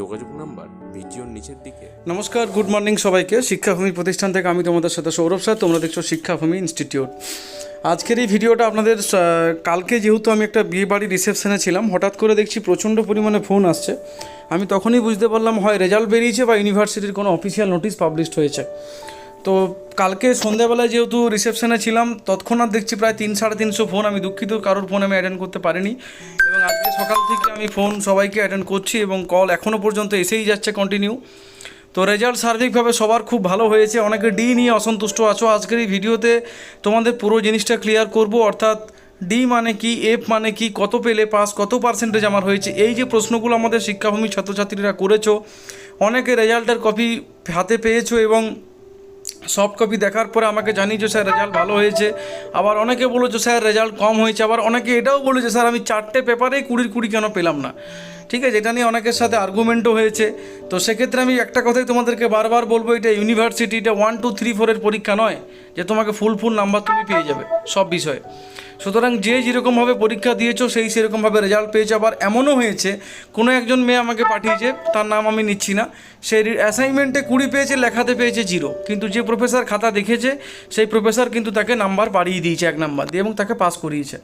যোগাযোগ নাম্বার ভিডিওর নিচের দিকে। নমস্কার, গুড মর্নিং সবাইকে। শিক্ষাভূমি প্রতিষ্ঠান থেকে আমি তোমাদের সাথে সৌরভ স্যার। তোমরা দেখছ শিক্ষাভূমি ইনস্টিটিউট। আজকের এই ভিডিওটা আপনাদের কালকে যেহেতু আমি একটা বিয়ে বাড়ির রিসেপশনে ছিলাম, হঠাৎ করে দেখছি প্রচণ্ড পরিমাণে ফোন আসছে। আমি তখনই বুঝতে পারলাম, হয় রেজাল্ট বেরিয়েছে বা ইউনিভার্সিটির কোনো অফিসিয়াল নোটিশ পাবলিশড হয়েছে। তো কালকে সন্ধ্যাবেলায় যেহেতু রিসেপশনে ছিলাম, তৎক্ষণাৎ দেখছি প্রায় তিন, সাড়ে তিনশো ফোন আমি দুঃখিত, কারোর ফোন আমি অ্যাটেন্ড করতে পারিনি। এবং আজকে সকাল থেকে আমি ফোন সবাইকে অ্যাটেন্ড করছি এবং কল এখনও পর্যন্ত এসেই যাচ্ছে কন্টিনিউ তো রেজাল্ট সার্বিকভাবে সবার খুব ভালো হয়েছে। অনেকে ডি নিয়ে অসন্তুষ্ট আছো। আজকের এই ভিডিওতে তোমাদের পুরো জিনিসটা ক্লিয়ার করব। অর্থাৎ ডি মানে কি এফ মানে কি, কত পেলে পাস কত পার্সেন্টেজ আমার হয়েছে? এই যে প্রশ্নগুলো আমাদের শিক্ষাভূমির ছাত্রছাত্রীরা করেছ, অনেকে রেজাল্টের কপি হাতে পেয়েছ এবং সফট কপি দেখার পরে আমাকে জানিয়েছো স্যার রেজাল্ট ভালো হয়েছে। আবার অনেকে বলেছ স্যার রেজাল্ট কম হয়েছে। আবার অনেকে এটাও বলেছে স্যার, আমি চারটে পেপারেই কুড়ির কুড়ি কেন পেলাম না? ঠিক আছে, এটা নিয়ে অনেকের সাথে আর্গুমেন্টও হয়েছে। তো সেক্ষেত্রে আমি একটা কথাই তোমাদেরকে বারবার বলব, এটা ইউনিভার্সিটি এটা ওয়ান টু থ্রি ফোরের পরীক্ষা নয়, যে তোমাকে ফুল ফুল নাম্বার তুমি পেয়ে যাবে, সব বিষয়ে। সুতরাং যে যেরকমভাবে পরীক্ষা দিয়েছ, সেই সেরকমভাবে রেজাল্ট পেয়েছে। আবার এমনও হয়েছে, কোনো একজন মেয়ে আমাকে পাঠিয়েছে, তার নাম আমি নিচ্ছি না। সে অ্যাসাইনমেন্টে কুড়ি পেয়েছে, লেখাতে পেয়েছে জিরো কিন্তু যে প্রফেসর খাতা দেখেছে, সেই প্রফেসর কিন্তু তাকে নাম্বার বাড়িয়ে দিয়েছে এক নাম্বার দিয়ে এবং তাকে পাস করিয়েছে।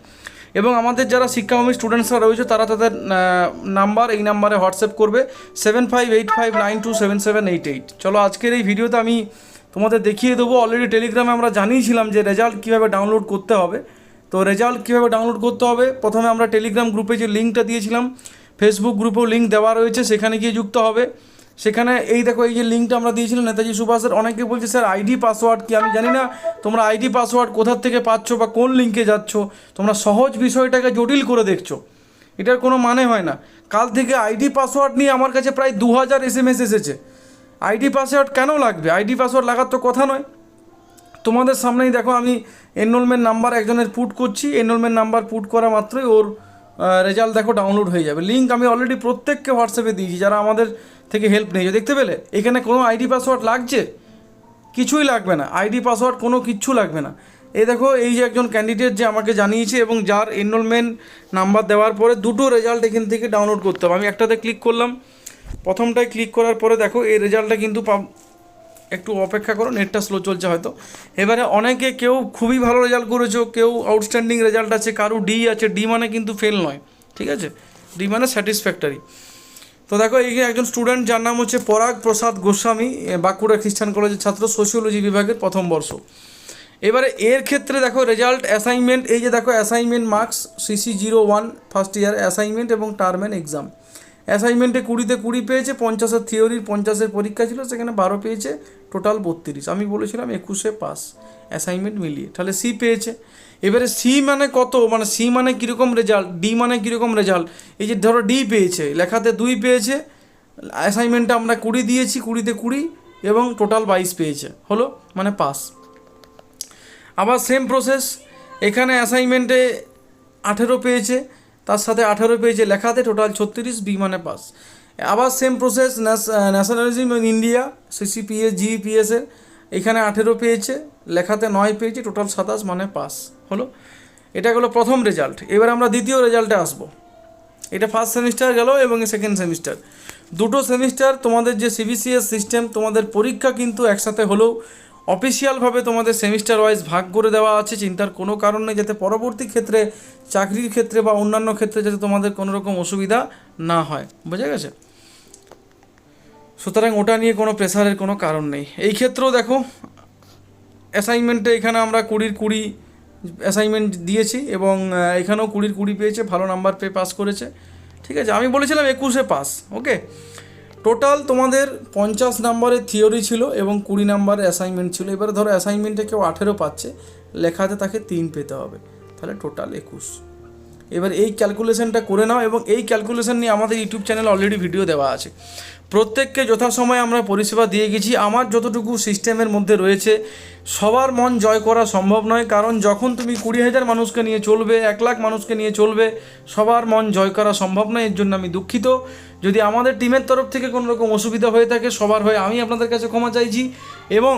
এবং আমাদের যারা শিক্ষাভূমি স্টুডেন্টসরা রয়েছে, তারা তাদের নাম্বার এই নাম্বারে হোয়াটসঅ্যাপ করবে seven five eight five nine two seven seven eight eight চলো, আজকের এই ভিডিওতে আমি তোমাদের দেখিয়ে দেবো। অলরেডি টেলিগ্রামে আমরা জানিয়েছিলাম যে রেজাল্ট কীভাবে ডাউনলোড করতে হবে। তো রেজাল্ট কীভাবে ডাউনলোড করতে হবে? প্রথমে আমরা টেলিগ্রাম গ্রুপে যে লিঙ্কটা দিয়েছিলাম ফেসবুক গ্রুপেও লিঙ্ক দেওয়া রয়েছে, সেখানে গিয়ে যুক্ত হবে। সেখানে এই দেখো, এই যে লিঙ্কটা আমরা দিয়েছিলাম, নেতাজি সুভাষের, অনেকে বলছে, স্যার আইডি পাসওয়ার্ড কি? আমি জানি না, তোমরা আইডি পাসওয়ার্ড কোথার থেকে পাচ্ছ বা কোন লিঙ্কে যাচ্ছ, তোমরা সহজ বিষয়টাকে জটিল করে দেখছ। এটার কোনো মানে হয় না। কাল থেকে আইডি পাসওয়ার্ড নিয়ে আমার কাছে প্রায় দু হাজার এস এম এস এসেছে আইডি পাসওয়ার্ড কেন লাগবে? আইডি পাসওয়ার্ড লাগার তো কথা নয়। তোমাদের সামনেই দেখো, আমি এনরোলমেন্ট নাম্বার একজনের পুট করছি এনরোলমেন্ট নাম্বার পুট করা মাত্রই ওর রেজাল্ট দেখো ডাউনলোড হয়ে যাবে। লিঙ্ক আমি অলরেডি প্রত্যেককে হোয়াটসঅ্যাপে দিয়েছি, যারা আমাদের থেকে হেল্প নিয়েছে। দেখতে পেলে? এখানে কোনো আইডি পাসওয়ার্ড লাগছে? কিছুই লাগবে না। আইডি পাসওয়ার্ড কোনো কিচ্ছু লাগবে না। এই দেখো, এই যে একজন ক্যান্ডিডেট যে আমাকে জানিয়েছে এবং যার এনরোলমেন্ট নাম্বার দেওয়ার পরে দুটো রেজাল্ট এখান থেকে ডাউনলোড করতে হবে। আমি একটাতে ক্লিক করলাম। প্রথমটায় ক্লিক করার পরে দেখো, এই রেজাল্টটা কিন্তু একটু অপেক্ষা করো নেটটা স্লো চলছে হয়তো। এবারে অনেকে কেউ খুবই ভালো রেজাল্ট করেছ, কেউ আউটস্ট্যান্ডিং রেজাল্ট আছে, কারও ডি আছে ডি মানে কিন্তু ফেল নয়, ঠিক আছে? ডি মানে স্যাটিসফ্যাক্টরি তো দেখো, এই একজন স্টুডেন্ট যার নাম হচ্ছে পরাগ প্রসাদ গোস্বামী বাঁকুড়া খ্রিস্টান কলেজের ছাত্র সোশিওলজি বিভাগের প্রথম বর্ষ। এবারে এর ক্ষেত্রে দেখো রেজাল্ট অ্যাসাইনমেন্ট এই যে দেখো assignment marks CC zero one first year assignment এবং টার্মেন এক্সাম অ্যাসাইনমেন্টে কুড়িতে কুড়ি পেয়েছে, পঞ্চাশের থিওরির পঞ্চাশের পরীক্ষা ছিল, সেখানে বারো পেয়েছে টোটাল বত্রিশ। আমি বলেছিলাম একুশে পাস অ্যাসাইনমেন্ট মিলিয়ে। তাহলে সি পেয়েছে। এবারে সি মানে কত? মানে সি মানে কীরকম রেজাল্ট ডি মানে কীরকম রেজাল্ট এই যে ধরো ডি পেয়েছে, লেখাতে দুই পেয়েছে অ্যাসাইনমেন্টটা আমরা কুড়ি দিয়েছি, কুড়িতে কুড়ি, এবং টোটাল বাইশ পেয়েছে। হলো? মানে পাস আবার সেম প্রসেস এখানে অ্যাসাইনমেন্টে আঠেরো পেয়েছে তার সাথে আঠেরো পেয়েছে লেখাতে টোটাল ছত্রিশ বি মানে পাস আবার same process nationalism in India CCPS জিপিএসের এখানে আঠেরো পেয়েছে, লেখাতে নয় পেয়েছে টোটাল সাতাশ মানে পাস হলো? এটা হলো প্রথম রেজাল্ট এবার আমরা দ্বিতীয় রেজাল্টে আসব। এটা ফার্স্ট সেমিস্টার গেল এবং সেকেন্ড সেমিস্টার দুটো সেমিস্টার তোমাদের যে সিবিসিএস সিস্টেম তোমাদের পরীক্ষা কিন্তু একসাথে হলেও অফিসিয়ালভাবে তোমাদের সেমিস্টার ওয়াইজ ভাগ করে দেওয়া আছে, চিন্তার কোনো কারণ নেই, যাতে পরবর্তী ক্ষেত্রে, চাকরির ক্ষেত্রে বা অন্যান্য ক্ষেত্রে যাতে তোমাদের কোনো রকম অসুবিধা না হয়। বোঝা গেছে? সুতরাং ওটা নিয়ে কোনো প্রেসারের কোনো কারণ নেই। এই ক্ষেত্রেও দেখো অ্যাসাইনমেন্টে এখানে আমরা কুড়ির কুড়ি অ্যাসাইনমেন্ট দিয়েছি এবং এখানেও কুড়ির কুড়ি পেয়েছে, ভালো নাম্বার পেয়ে পাস করেছে। ঠিক আছে, আমি বলেছিলাম একুশে পাস ওকে টোটাল তোমাদের পঞ্চাশ নাম্বারের থিওরি ছিল এবং কুড়ি নাম্বারের অ্যাসাইনমেন্ট ছিল। এবারে ধরো অ্যাসাইনমেন্টে কেউ আঠেরো পাচ্ছে লেখাতে তাকে তিন পেতে হবে। তাহলে টোটাল একুশ। এবার এই ক্যালকুলেশনটা করে নাও এবং এই ক্যালকুলেশন নিয়ে আমাদের ইউটিউব চ্যানেলে অলরেডি ভিডিও দেওয়া আছে। প্রত্যেককে যথাসময়ে আমরা পরিষেবা দিয়ে গেছি। আমার যতটুকু সিস্টেমের মধ্যে রয়েছে, সবার মন জয় করা সম্ভব নয়। কারণ যখন তুমি কুড়ি হাজার মানুষকে নিয়ে চলবে, এক লাখ মানুষকে নিয়ে চলবে, সবার মন জয় করা সম্ভব নয়। এর জন্য আমি দুঃখিত। যদি আমাদের টিমের তরফ থেকে কোনো রকম অসুবিধা হয়ে থাকে, সবার হয়ে আমি আপনাদের কাছে ক্ষমা চাইছি এবং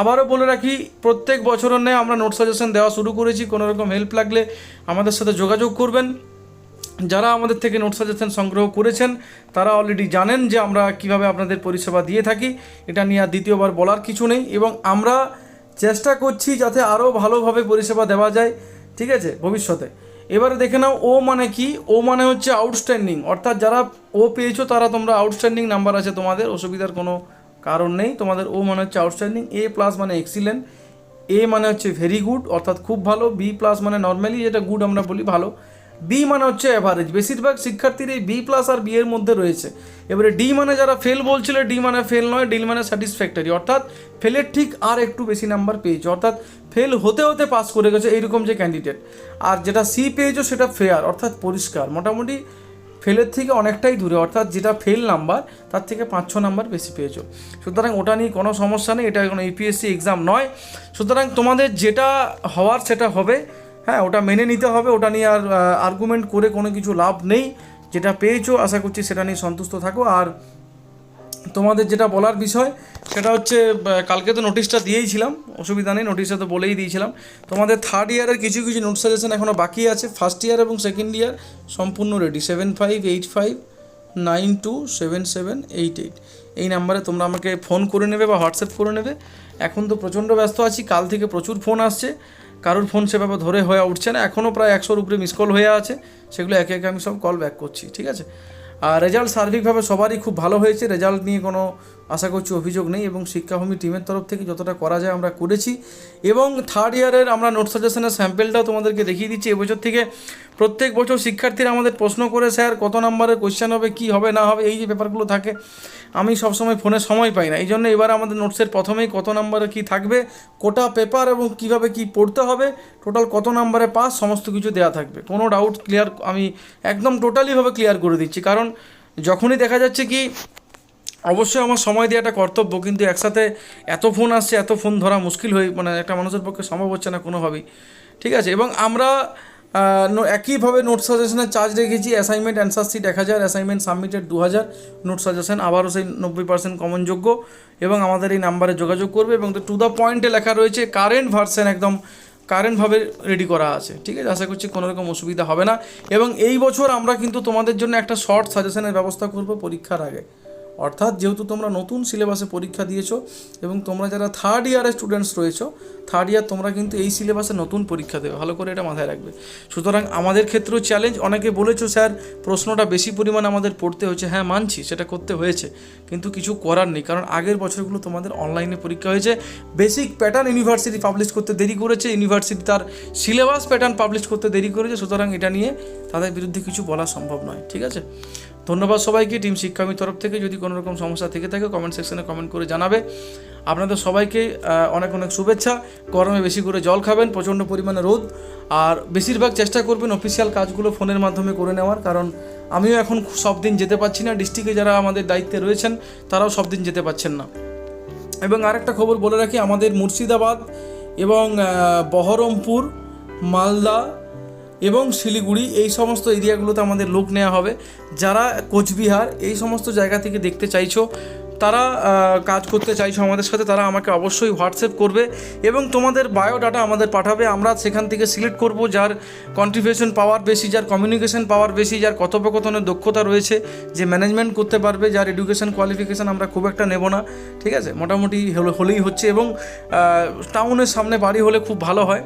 আবারও বলে রাখি, প্রত্যেক বছরের ন্যায় আমরা নোট সাজেশন দেওয়া শুরু করেছি, কোনো রকম হেল্প লাগলে আমাদের সাথে যোগাযোগ করবেন। যারা আমাদের থেকে নোট সাজেশন সংগ্রহ করেছেন, তারা অলরেডি জানেন যে আমরা কীভাবে আপনাদের পরিষেবা দিয়ে থাকি। এটা নিয়ে আর দ্বিতীয়বার বলার কিছু নেই এবং আমরা চেষ্টা করছি যাতে আরও ভালোভাবে পরিষেবা দেওয়া যায়, ঠিক আছে, ভবিষ্যতে। এবারে দেখে নাও, ও মানে কি? ও মানে হচ্ছে আউটস্ট্যান্ডিং অর্থাৎ যারা ও পেয়েছ, তারা তোমরা আউটস্ট্যান্ডিং নাম্বার আছে তোমাদের, অসুবিধার কোনো কারণ নেই। তোমাদের ও মানে হচ্ছে আউটস্ট্যান্ডিং এ প্লাস মানে এক্সিলেন্ট এ মানে হচ্ছে ভেরি গুড অর্থাৎ খুব ভালো। বি প্লাস মানে নর্মালি যেটা গুড আমরা বলি ভালো। বি মানে হচ্ছে অ্যাভারেজ বেশিরভাগ শিক্ষার্থীর এই বি প্লাস আর বি এর মধ্যে রয়েছে। এবারে ডি মানে যারা ফেল বলছিল ডি মানে ফেল নয় ডি মানে স্যাটিসফ্যাক্টরি অর্থাৎ ফেলের ঠিক আর একটু বেশি নাম্বার পেয়েছে। অর্থাৎ ফেল হতে হতে পাস করে গেছে এইরকম যে ক্যান্ডিডেট আর যেটা সি পেয়েছ সেটা ফেয়ার অর্থাৎ পরিষ্কার। মোটামুটি ফেলের থেকে অনেকটাই দূরে, অর্থাৎ যেটা ফেল নাম্বার, তার থেকে পাঁচ ছ নাম্বার বেশি পেয়েছ। সুতরাং ওটা নিয়ে কোনো সমস্যা নেই, এটা কোনো ইউপিএসসি এক্সাম নয়। সুতরাং তোমাদের যেটা হওয়ার সেটা হবে হ্যাঁ ওটা মেনে নিতে হবে, ওটা নিয়ে আর আর্গুমেন্ট করে কোনো কিছু লাভ নেই। যেটা পেয়েছ, আশা করছি সেটা নিয়ে সন্তুষ্ট থাকো। আর তোমাদের যেটা বলার বিষয় সেটা হচ্ছে কালকে তো নোটিশটা দিয়েইছিলাম, অসুবিধা নেই নোটিশটা তো বলেই দিয়েছিলাম। তোমাদের থার্ড ইয়ারের কিছু কিছু নোট সাজেশন এখনও বাকি আছে। ফার্স্ট ইয়ার এবং সেকেন্ড ইয়ার সম্পূর্ণ ready seven five eight five nine two seven seven eight eight এই নাম্বারে তোমরা আমাকে ফোন করে নেবে বা হোয়াটসঅ্যাপ করে নেবে। এখন তো প্রচণ্ড ব্যস্ত আছি, কাল থেকে প্রচুর ফোন আসছে। কারোর ফোন সেভাবে ধরে হয়ে উঠছে না। এখনও প্রায় একশোর উপরে মিস কল হয়ে আছে। সেগুলো একে একে আমি সব কল ব্যাক করছি, ঠিক আছে? আর রেজাল্ট সার্বিকভাবে সবারই খুব ভালো হয়েছে। রেজাল্ট নিয়ে কোনো আশা করছি অভিযোগ নেই এবং শিক্ষাভূমি টিমের তরফ থেকে যতটা করা যায় আমরা করেছি। এবং থার্ড ইয়ারের আমরা নোট সাজেশনের স্যাম্পেলটাও তোমাদেরকে দেখিয়ে দিচ্ছি। এবছর থেকে প্রত্যেক বছর শিক্ষার্থীরা আমাদের প্রশ্ন করে, স্যার, কত নম্বরের কোশ্চেন হবে, কি হবে, না হবে? এই যে ব্যাপারগুলো থাকে, আমি সবসময় ফোনে সময় পাই না। এই জন্য এবার আমাদের নোটসের প্রথমেই কত নম্বরে কি থাকবে, কোটা পেপার এবং কীভাবে কি পড়তে হবে টোটাল কত নম্বরে পাস সমস্ত কিছু দেওয়া থাকবে। কোনো ডাউট ক্লিয়ার আমি একদম টোটালিভাবে ক্লিয়ার করে দিচ্ছি। কারণ যখনই দেখা যাচ্ছে কি, অবশ্যই আমার সময় দেওয়াটা কর্তব্য, কিন্তু একসাথে এত ফোন আসছে, এত ফোন ধরা মুশকিল হয়ে মানে একটা মানুষের পক্ষে সম্ভব হচ্ছে না কোনোভাবেই। ঠিক আছে? এবং আমরা একইভাবে নোট সাজেশনের চার্জ রেখেছি অ্যাসাইনমেন্ট অ্যান্সার সিট এক হাজার অ্যাসাইনমেন্ট সাবমিটেড দু হাজার নোট সাজেশন আবারও সেই নব্বই পার্সেন্ট কমনযোগ্য এবং আমাদের এই নাম্বারে যোগাযোগ করবে এবং টু দ্য পয়েন্টে লেখা রয়েছে কারেন্ট ভার্সন একদম কারেন্টভাবে রেডি করা আছে, ঠিক আছে? আশা করছি কোনো রকম অসুবিধা হবে না এবং এই বছর আমরা কিন্তু তোমাদের জন্য একটা শর্ট সাজেশনের ব্যবস্থা করব পরীক্ষার আগে। অর্থাৎ যেহেতু তোমরা নতুন সিলেবাসে পরীক্ষা দিয়েছ এবং তোমরা যারা থার্ড ইয়ারের স্টুডেন্টস রয়েছো থার্ড ইয়ার তোমরা কিন্তু এই সিলেবাসে নতুন পরীক্ষা দেবে। ভালো করে এটা মাথায় রাখবে। সুতরাং আমাদের ক্ষেত্রেও চ্যালেঞ্জ অনেকে বলেছ, স্যার, প্রশ্নটা বেশি পরিমাণে আমাদের পড়তে হয়েছে। হ্যাঁ মানছি, সেটা করতে হয়েছে, কিন্তু কিছু করার নেই, কারণ আগের বছরগুলো তোমাদের অনলাইনে পরীক্ষা হয়েছে। বেসিক প্যাটার্ন ইউনিভার্সিটি পাবলিশ করতে দেরি করেছে ইউনিভার্সিটি তার সিলেবাস প্যাটার্ন পাবলিশ করতে দেরি করেছে, সুতরাং এটা নিয়ে তাদের বিরুদ্ধে কিছু বলা সম্ভব নয়, ঠিক আছে? ধন্যবাদ সবাইকে, টিম শিক্ষামীর তরফ থেকে। যদি কোনো রকম সমস্যা থেকে থাকে কমেন্ট সেকশনে কমেন্ট করে জানাবে। আপনাদের সবাইকে অনেক অনেক শুভেচ্ছা। গরমে বেশি করে জল খাবেন, প্রচণ্ড পরিমাণে রোদ। আর বেশিরভাগ চেষ্টা করবেন অফিসিয়াল কাজগুলো ফোনের মাধ্যমে করে নেওয়ার। কারণ আমিও এখন সব দিন যেতে পারছি না। ডিস্ট্রিক্টে যারা আমাদের দায়িত্বে রয়েছেন, তারাও সব দিন যেতে পারছেন না। এবং আরেকটা খবর বলে রাখি, আমাদের মুর্শিদাবাদ এবং বহরমপুর, মালদা এবং শিলিগুড়ি, এই সমস্ত এরিয়াগুলোতে আমাদের লোক নেওয়া হবে। যারা কোচবিহার, এই সমস্ত জায়গা থেকে দেখতে চাইছো, তারা কাজ করতে চাইছো আমাদের সাথে, তারা আমাকে অবশ্যই হোয়াটসঅ্যাপ করবে এবং তোমাদের বায়োডাটা আমাদের পাঠাবে। আমরা সেখান থেকে সিলেক্ট করব যার কন্ট্রিবিউশন পাওয়ার বেশি, যার কমিউনিকেশন পাওয়ার বেশি, যার কথোপকথনের দক্ষতা রয়েছে, যে ম্যানেজমেন্ট করতে পারবে, যার এডুকেশন কোয়ালিফিকেশান আমরা খুব একটা নেব না, ঠিক আছে? মোটামুটি হলে- হলেই হচ্ছে এবং টাউনের সামনে বাড়ি হলে খুব ভালো হয়।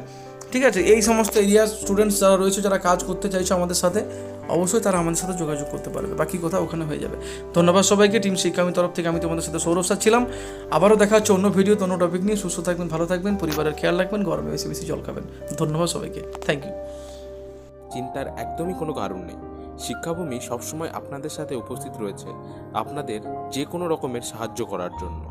ঠিক আছে, এই সমস্ত এরিয়ার স্টুডেন্টস যারা রয়েছে, যারা কাজ করতে চাইছে আমাদের সাথে, অবশ্যই তারা আমাদের সাথে যোগাযোগ করতে পারবে। বাকি কথা ওখানে হয়ে যাবে। ধন্যবাদ সবাইকে, টিম শিক্ষামী তরফ থেকে আমি তোমাদের সাথে সৌরভ স্যার ছিলাম। আবারও দেখা হচ্ছে অন্য ভিডিও অন্য টপিক নিয়ে। সুস্থ থাকবেন, ভালো থাকবেন, পরিবারের খেয়াল রাখবেন, গরমে বেশি বেশি জল খাবেন। ধন্যবাদ সবাইকে। থ্যাংক ইউ চিন্তার একদমই কোনো কারণ নেই। শিক্ষাভূমি সবসময় আপনাদের সাথে উপস্থিত রয়েছে। আপনাদের যে কোনো রকমের সাহায্য করার জন্য।